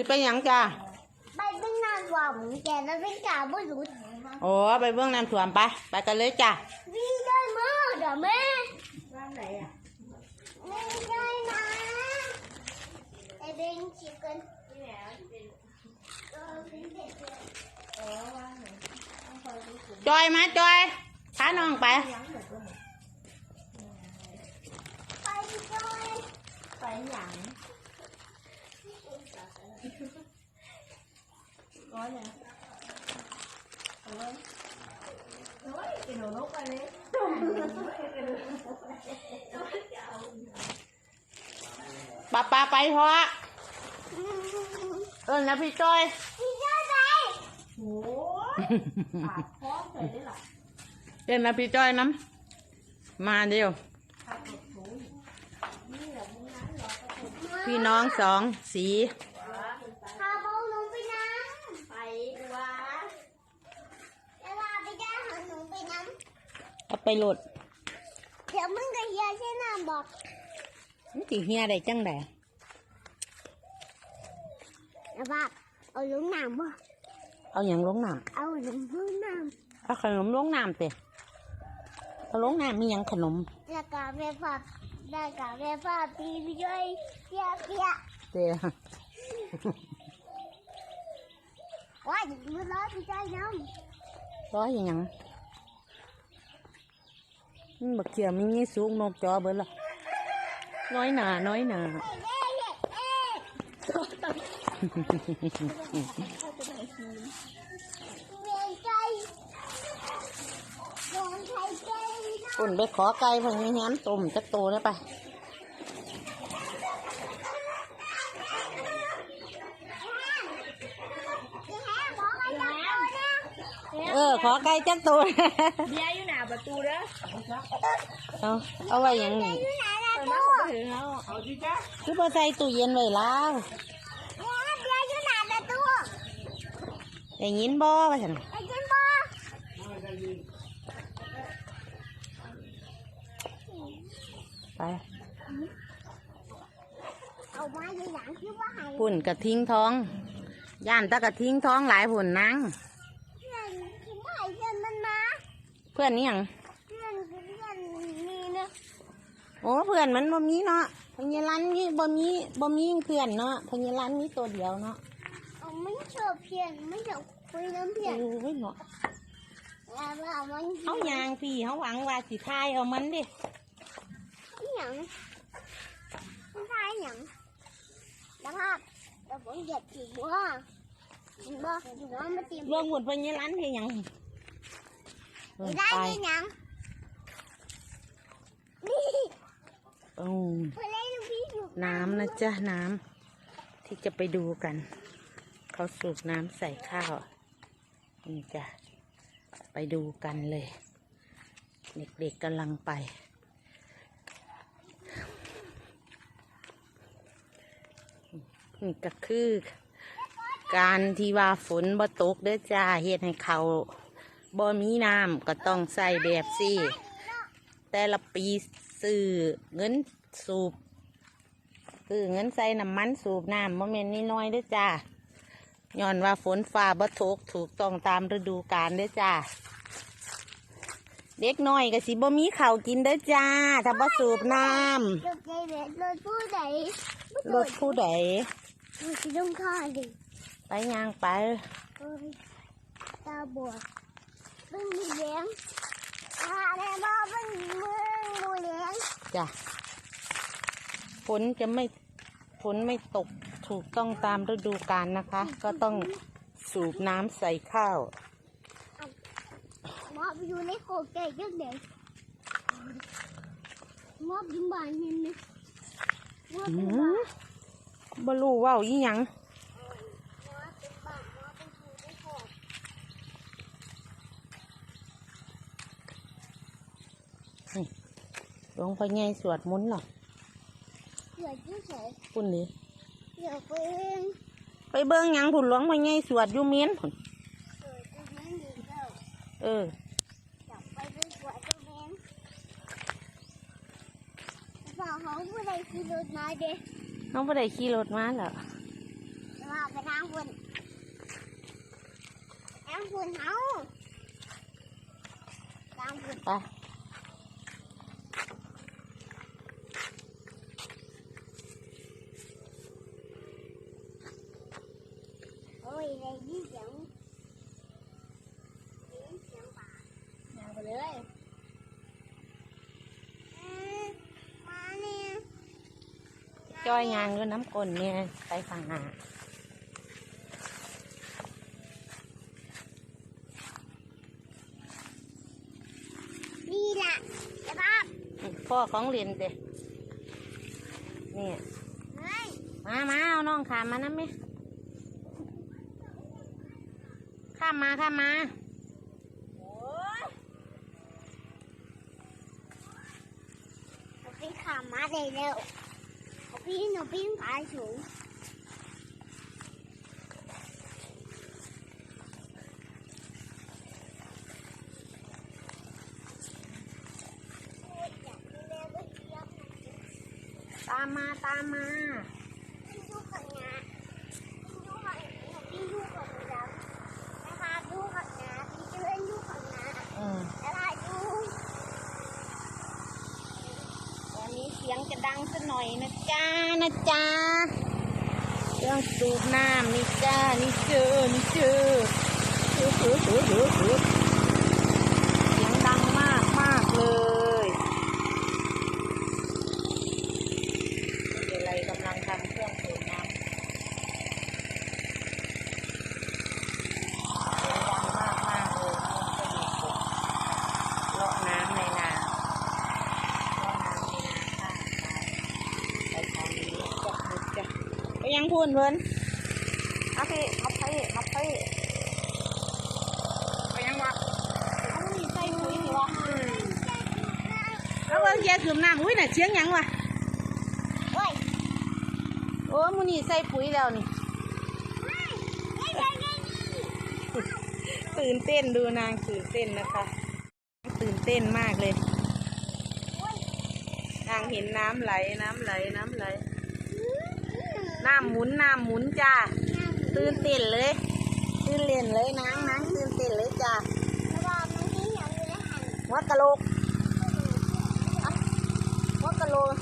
สิไปหยังจ้าไปเป็นนางรำแกแล้วเป็นกาบุรุษโอ้ไปเบื้องน้ำท่วมไปไปกันเลยจ้าวิ่งได้มั้ยเดี๋ยวแม่บ้านไหนอะไม่ได้นะไอ้เบนชิคกันที่ไหนอะที่เป็นเออเป็นเด็กเลยอ๋อบ้านไหนต้องคอยดูสุดจอยมาจอยพาน้องไปยังเหมือนกันหมดไปด้วยไปหยัง ร้อยเนี่ยเอาไว้อาไว้กินหนูนกไปเลยป้าป้าไปเพราะเออนะพี่จ้อยพี่จ้าไหนโอ้ปาดพร้อมใส่ได้หรอเดินนะพี่จ้อยน้ำมาเดียว พี่น้องสองสี พาเบาหนูไปน้ ไปวะำเวลาไปได้หาหนูไปน้ เอาไป โหลดำเดี๋ยวมึงกับเฮียใช่น้ำบอกมันสิเฮียได้จังไดนะว่าเอาลุงน้ำบ่เอาอย่างลงน้เอาลุงลุงน้ำเอาขนมลงน้ำเตะเอาลงน้ำมีหยังขนมำแล้วก็ไปฝากแล้วก็ไปฝากปีไปด้วยเปียเปียเตะว่าอย่างนี้ร้อยไปได้น้ร้อยอหยังมัน บักเขียมันงี้สูงนกจอเบิดละน้อยหนาน้อยหนาำเอ๊ะเอ๊ะเอ๊ะเวียนใจโดนใครใจนะปุ่นไปขอไก่เพิ่งมีแฮมต้มจักโตได้ปะพี่แฮมบอกให้จับตัวนะเออ ขอไก่จักโตเบียร์อยู่หน้า ประตูเด้อเอาเอาไว้หยังนี่อยู่ไหนล่ะเปิดตัมาวก็ถึงแล้วเอาจีจ้าคือพอใส่ตู้เย็นไว้แล้วแม่เบียร์อยู่ไหนล่ะตัวอย่างยินบ่ว่าฉันไอ้กินบ่ไปเอาไม้ในหลังคิดว่าให้ปุ่นกระทิ้งท้อง ย่านตะกระทิ้งท้องหลายปุ่นนัง เพื่อนคิดว่าให้เพื่อนมันมา เพื่อนนี่หยังเพื่อนเพื่อนนี่นะโอ้เพื่อนมันบ่มีเนาะพญาลันนี่บ่มีบ่มีเพื่อนเนาะพญาลันมีตัวเดียวเนาะเอาไม่ชอบเพื่อนไม่ชอบคุยน้ำเพื่อนโอ้ยเนาะแล้วเอามันเขายางพี่เขาหวังว่าสิทายเอามันดิหยังไม่ใช่หยังแล้วภาพเราผมเหยียดถีบว่าเห็นบ่อยู่น้องมาตีรวมหุ่นพญาลันเฮ็ดหยังเออได้ ไปได้หยังนี่อืมเพื่อนเล่นพี่อยู่น้ำนะจ๊ะน้ำที่จะไปดูกัน เขาสูบน้ำใส่ข้าวนี่จ้ะไปดูกันเลย เด็กๆกำลังไปนี่ก็คือ การที่ว่าฝนบ่ตกเด้อจ้าเฮ็ดให้เขา บ่มีน้ำก็ต้องใส่แบบสิแต่ละปีซื้อเงินสูบคือเงินใส่น้ำมันสูบน้ำโมเมนนี่น้อยๆเด้อจ้าย้อนว่าฝนฟ้าบ่ตกถูกต้องตามฤดูกาลเด้อจ้าเด็กน้อยก็สิบ่มีข้าวกินเด้อจ้า ถ้าบ่สูบน้รถใจเด็ดรถผู้ใดำรถผู้ใดรถที่ต้องฆ่าดิไปย่างไปเอ้ยตาบวด เป็นมีเลี้ยงอ่าแม่บอกเป็นเมืองมูเลี้ยงจ้ะฝนจะไม่ฝนไม่ตกถูกต้องตามฤดูกาลนะคะ ก็ต้องสูบน้ำใส่ข้าว มอบอยู่ในโคกใจจังเด็กมอบยิงบานเห็นไหมมอบอืเป็นบ้านมบ่รู้เว่าอีหยัง มอบเป็นบ้านมอบเป็นอยู่ในโคก หลวงพ่อใหญ่สวดมนต์หรอเสือที่เฉยปุ่นนี่เสือเป็นไปเบิ่งหยังผุนหลวงพ่อใหญ่สวดอยู่เมียนผุนเสือเป็นแม่ดีเจ้าเออจับไปเป็นสวยตัวแมนฝากของผู้ใดขี่รถมาเด้น้องบ่ได้ขี่รถมาเหรอแต่ว่าไปทางคุณทางคุณเฮาทางคุณไป โอ้ยได้ยินเสียงได้ยินเสียงป่า ย่างไปเลย เอ๊ะมาเนี่ย จอยยางด้วยน้ำกลนเนี่ยไปฝั่งหน้านี่แหละเดี๋ยวภาพพ่อของเรียนเด้นี่เฮ้ยมามาเอาน้องขามมานะแม่ข้ามมาข้ามมาโอ้ยหนูปิ้งขามาได้เร็วหนูปิ้งหนูปิ้งขาสูงโอ้ยอยากดูแลด้วยเทีย บตามมาตามมา ปิ้งดูขังงาปิ้งดูขังหนูปิ้งดูขังงานะคะดูขังงาปิ้งจะเล่นดูขังงา อืม นะคะดู ตอนนี้เสียงจะดังสักหน่อยนะจ้านะจ้าเครื่องสูบน้ำนี่จ้านี่เจอนี่เจอหือหือหือหือหือเสียงดังมากมากเลยไม่เป็นไรกำลังทำเครื่องสูบน้ำ เสียงดังมากมากเลยเลาะน้ำในนาเลาะน้ำในนาข้างไปทางนี้จับมือจ้ะไปยัง พูนเพิ่นเอาพี่เอาไปเอาไปไปยังวะเอานี่ใส่ปุ๋ยนี่วะแล้วว่าแย่คืมน้ำอุ้ยน่ะเชียงหยังวะเฮ้ยโอ้มูนี่ใส่ปุ๋ยแล้วนี่ไม่ไม่ใช่ไม่มีตื่นเต้นดูนางตื่นเต้นนะคะ ตื่นเต้นมากเลย นางเห็นน้ำไหลน้ำไหลน้ำไหล น้ำหมุนน้ำหมุนจ้าตื่นเต้นเลยตื่นเล่นเลยนางนางตื่นเต้นเลยจ้าระวังมันที่อย่างนี้หันหัวกะโหลกอะหัวกะโหลก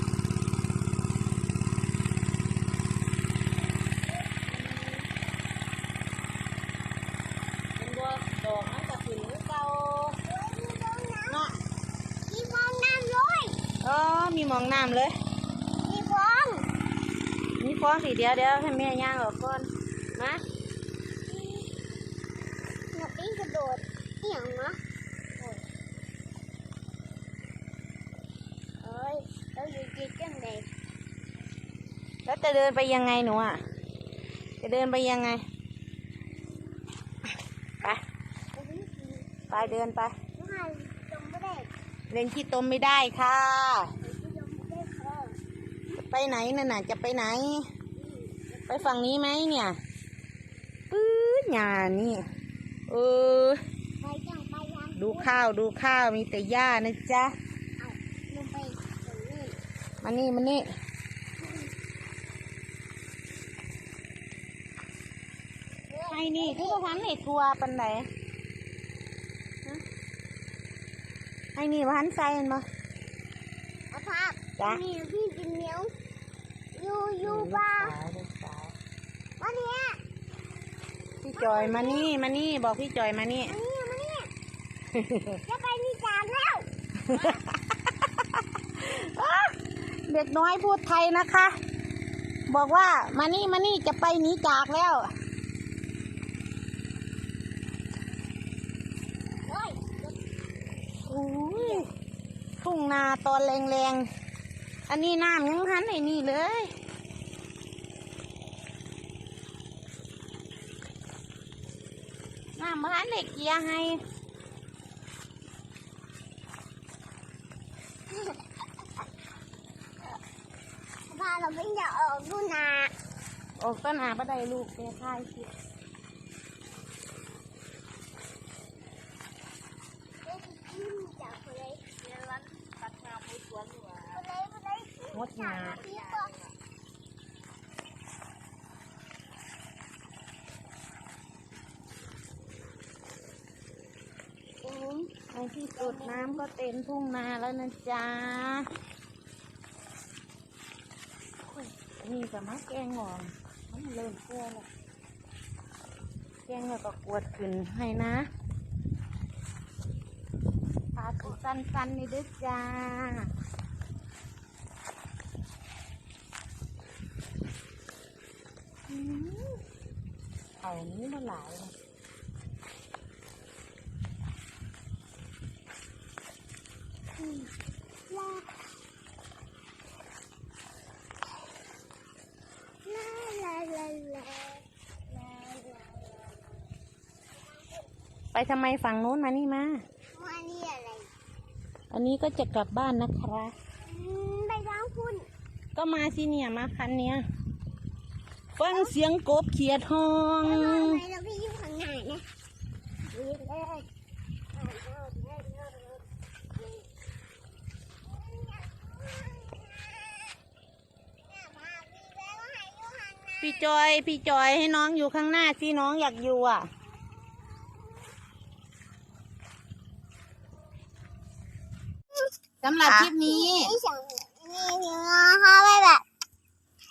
เป็นบัวดอกมันจะขึ้นหรือเก่าเนาะมีฟองน้ำเลย อ๋อมีหมองน้ำเลย มีฟอง มีฟองสีเดียวเดียวให้แม่ย่างออกก่อนมาหนูปิ้งกระโดดเหี่ยงเนาะเอ้ยเราอยู่จิตจังเลยแล้วจะเดินไปยังไงหนูอะ จะเดินไปยังไง ไป ไปเดินไปน้องหันจมไม่ได้เล่นขี้ตมไม่ได้ค่ะ จมไม่ได้ค่ะ จะ ไปไหนนั่นน่ะจะไปไหน ไปฝั่งนี้ไหมเนี่ยปื๊ดหยานี่เออไปยังไปยังดูข้าวดูข้าวมีแต่หญ้านะจ๊ะลงไปตรงนี้มานี่มานี่ไอ้นี่คือว่าพันไอ้ทัวปันไหนฮะไอ้นี่ว่าพันใส่เห็นบ่เอาภาพ จ๊ะมีพี่กินเหนียวอยู่อยู่บ้านลูกสาววันนี้พี่จอยมานี่มานี่บอกพี่จอยมานี่ มานี่มานี่จะไปมีจานแล้ว เด็กน้อยพูดไทยนะคะ บอกว่ามานี่มานี่จะไปหนีจากแล้วเฮ้ยโอ้ยทุ่งนาตอนแรงๆ อันนี้น้ำยังหันไอ้นี่เลยน้ำมันเด็กเกียร์ให้พาเราไปจะออกดูนาออกต้นอาบได้ลูกแกค่ายสิจ ในที่สุดน้ำก็เต็มทุ่งนาแล้วนะจ๊ะ นี่กับมะแกงงอนมันเริ่มเกลือแล้วแกงแล้วก็กวดขึ้นให้นะปาตัวสั้นๆนี่ด้วยจ้า อืมเอานี้มาหลายเลยลาลาลาลาลาลาไปทำไมฝั่งโน้นมานี่มาว่านี่อะไรอันนี้ก็จะกลับบ้านนะคะ อืมไปร้างคุณ ก็มาสิเนี่ยมาคันเนี้ย ฟังเสียงกบเขียดห้องแล้วทำไมเราพี่อยู่ข้างหน้าเนี่ยนี่เลยเนี่ยพาพี่ไปว่าให้อยู่ข้างหน้าพี่จอย พี่จอยให้น้องอยู่ข้างหน้าสิน้องอยากอยู่อะ สำหรับคลิปนี้ นี่เนื้องเขาไปแบบ